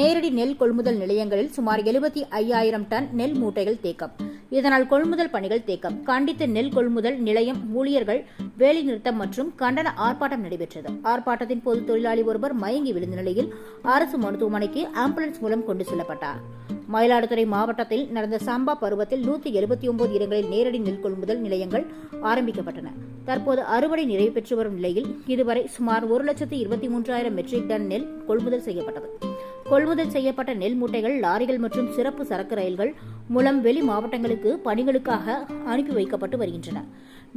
நேரடி நெல் கொள்முதல் நிலையங்களில் சுமார் எழுபத்தி ஐயாயிரம் டன் நெல் மூட்டைகள் தேக்கம். இதனால் கொள்முதல் பணிகள் தேக்கம். கண்டித்து நெல் கொள்முதல் நிலையம் ஊழியர்கள் வேலைநிறுத்தம் மற்றும் கண்டன ஆர்ப்பாட்டம் நடைபெற்றது. ஆர்ப்பாட்டத்தின் போது தொழிலாளி ஒருவர் மயங்கி விழுந்த நிலையில் அரசு மருத்துவமனைக்கு ஆம்புலன்ஸ் மூலம் கொண்டு செல்லப்பட்டார். மயிலாடுதுறை மாவட்டத்தில் நடந்த சம்பா பருவத்தில் நூத்தி எழுபத்தி ஒன்பது இடங்களில் நேரடி நெல் கொள்முதல் நிலையங்கள் ஆரம்பிக்கப்பட்டன. தற்போது அறுவடை நிறைவு பெற்று வரும் நிலையில் இதுவரை சுமார் ஒரு லட்சத்து இருபத்தி மூன்றாயிரம் மெட்ரிக் டன் நெல் கொள்முதல் செய்யப்பட்டது. கொள்முதல் செய்யப்பட்ட நெல் மூட்டைகள் லாரிகள் மற்றும் சிறப்பு சரக்கு ரயில்கள் மூலம் வெளி மாவட்டங்களுக்கு பணிகளுக்காக அனுப்பி வைக்கப்பட்டு வருகின்றன.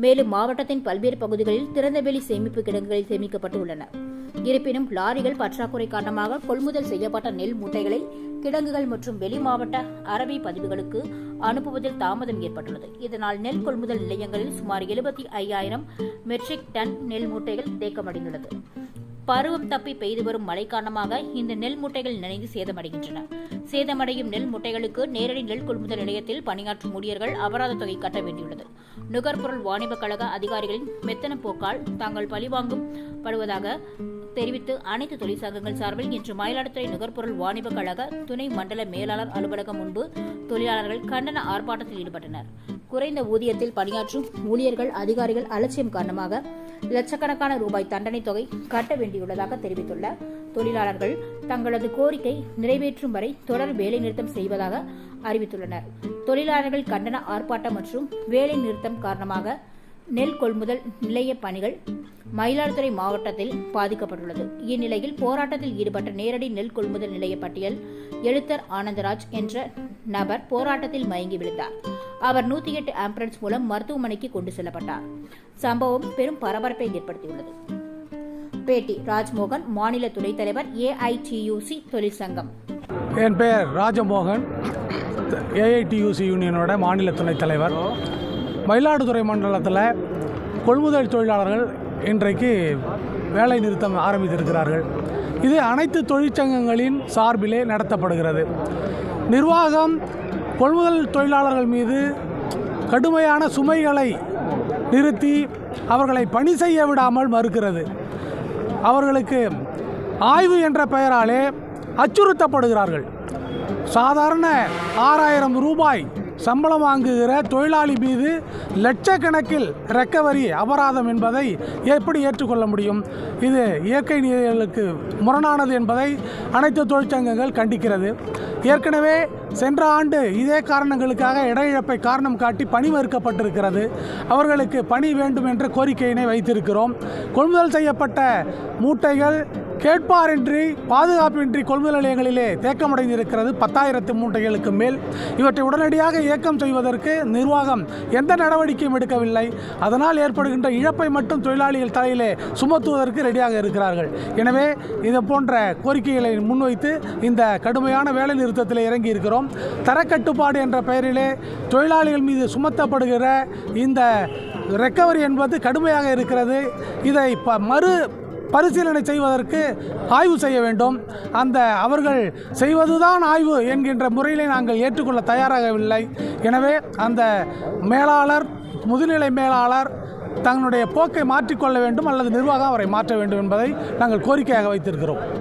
மேலும் மாவட்டத்தின் பல்வேறு பகுதிகளில் திறந்தவெளி சேமிப்பு கிடங்குகளில் சேமிக்கப்பட்டு உள்ளன. இருப்பினும் லாரிகள் பற்றாக்குறை காரணமாக கொள்முதல் செய்யப்பட்ட நெல் மூட்டைகளை கிடங்குகள் மற்றும் வெளி மாவட்ட அரபி பதிவுகளுக்கு அனுப்புவதில் தாமதம் ஏற்பட்டுள்ளது. இதனால் நெல் கொள்முதல் நிலையங்களில் சுமார் எழுபத்தி ஐயாயிரம் மெட்ரிக் டன் நெல் மூட்டைகள் தேக்கமடைந்துள்ளது. பருவம் தப்பி பெய்து வரும் மழை காரணமாக இந்த நெல் மூட்டைகள் நினைந்து சேதமடைகின்றன. சேதமடையும் நெல் மூட்டைகளுக்கு நேரடி நெல் கொள்முதல் நிலையத்தில் பணியாற்றும் ஊழியர்கள் அபராத தொகை கட்ட வேண்டியுள்ளது. நுகர்பொருள் வாணிப கழக அதிகாரிகளின் மெத்தன போக்கால் தாங்கள் பழிவாங்கும் படுவதாக தெரிவித்து அனைத்து தொழிற்சங்கங்கள் சார்பில் இன்று மயிலாடுதுறை நுகர்பொருள் வாணிப கழக துணை மண்டல மேலாளர் அலுவலகம் முன்பு தொழிலாளர்கள் கண்டன ஆர்ப்பாட்டத்தில் ஈடுபட்டனர். குறைந்த ஊதியத்தில் பணியாற்றும் ஊழியர்கள் அதிகாரிகள் அலட்சியம் காரணமாக லட்சக்கணக்கான ரூபாய் தண்டனை தொகை கட்ட வேண்டியுள்ளதாக தெரிவித்துள்ள தொழிலாளர்கள் தங்களது கோரிக்கை நிறைவேற்றும் வரை தொடர் வேலைநிறுத்தம் செய்வதாக அறிவித்துள்ளனர். தொழிலாளர்கள் கண்டன ஆர்ப்பாட்டம் மற்றும் வேலை நிறுத்தம் காரணமாக நெல் கொள்முதல் நிலைய பணிகள் மயிலாடுதுறை மாவட்டத்தில் பாதிக்கப்பட்டுள்ளது. இந்நிலையில் போராட்டத்தில் ஈடுபட்ட நேரடி நெல் கொள்முதல் நிலைய பட்டியல் எழுத்தர் ஆனந்தராஜ் என்ற நபர் போராட்டத்தில் மயங்கி விழுந்தார். அவர் நூத்தி எட்டு ஆம்புலன்ஸ் மூலம் மருத்துவமனைக்கு கொண்டு செல்லப்பட்டார். சம்பவம் பெரும் பரபரப்பை ஏற்படுத்தியுள்ளது. பேட்டி ராஜ்மோகன் மாநில துணைத் தலைவர் ஏஐடியூசி தொழிற்சங்கம். என் பெயர் ராஜமோகன். ஏஐடியூசி யூனியனோட மாநில துணைத் தலைவர். மயிலாடுதுறை மண்டலத்தில் கொள்முதல் தொழிலாளர்கள் இன்றைக்கு வேலை நிறுத்தம் ஆரம்பித்திருக்கிறார்கள். இது அனைத்து தொழிற்சங்கங்களின் சார்பிலே நடத்தப்படுகிறது. நிர்வாகம் கொள்முதல் தொழிலாளர்கள் மீது கடுமையான சுமைகளை நிறுத்தி அவர்களை பணி செய்ய விடாமல் மறுக்கிறது. அவர்களுக்கு ஆய்வு என்ற பெயராலே அச்சுறுத்தப்படுகிறார்கள். சாதாரண ஆறாயிரம் ரூபாய் சம்பளம் வாங்குகிற தொழிலாளி மீது லட்சக்கணக்கில் ரெக்கவரி அபராதம் என்பதை எப்படி ஏற்றுக்கொள்ள முடியும்? இது இயற்கை நிதிகளுக்கு முரணானது என்பதை அனைத்து தொழிற்சங்கங்கள் கண்டிக்கிறது. ஏற்கனவே சென்ற ஆண்டு இதே காரணங்களுக்காக இடையிழப்பை காரணம் காட்டி பணி மறுக்கப்பட்டிருக்கிறது அவர்களுக்கு பணி வேண்டும் என்ற கோரிக்கையினை வைத்திருக்கிறோம். கொள்முதல் செய்யப்பட்ட மூட்டைகள் கேட்பாரின்றி பாதுகாப்பின்றி கொள்முதல் நிலையங்களிலே தேக்கமடைந்திருக்கிறது பத்தாயிரத்து மூட்டைகளுக்கு மேல். இவற்றை உடனடியாக இயக்கம் செய்வதற்கு நிர்வாகம் எந்த நடவடிக்கையும் எடுக்கவில்லை. அதனால் ஏற்படுகின்ற இழப்பை மட்டும் தொழிலாளிகள் தலையிலே சுமத்துவதற்கு ரெடியாக இருக்கிறார்கள். எனவே இது போன்ற கோரிக்கைகளை முன்வைத்து இந்த கடுமையான வேலை நிறுத்தத்தில் இறங்கி இருக்கிறோம். தரக்கட்டுப்பாடு என்ற பெயரிலே தொழிலாளிகள் மீது சுமத்தப்படுகிற இந்த ரெக்கவரி என்பது கடுமையாக இருக்கிறது. இதை ப மறு பரிசீலனை செய்வதற்கு ஆய்வு செய்ய வேண்டும். அந்த அவர்கள் செய்வதுதான் ஆய்வு என்கின்ற முறையிலே நாங்கள் ஏற்றுக்கொள்ள தயாராகவில்லை. எனவே அந்த மேலாளர் முதுநிலை மேலாளர் தங்களுடைய போக்கை மாற்றிக்கொள்ள வேண்டும் அல்லது நிர்வாகம் அவரை மாற்ற வேண்டும் என்பதை நாங்கள் கோரிக்கையாக வைத்திருக்கிறோம்.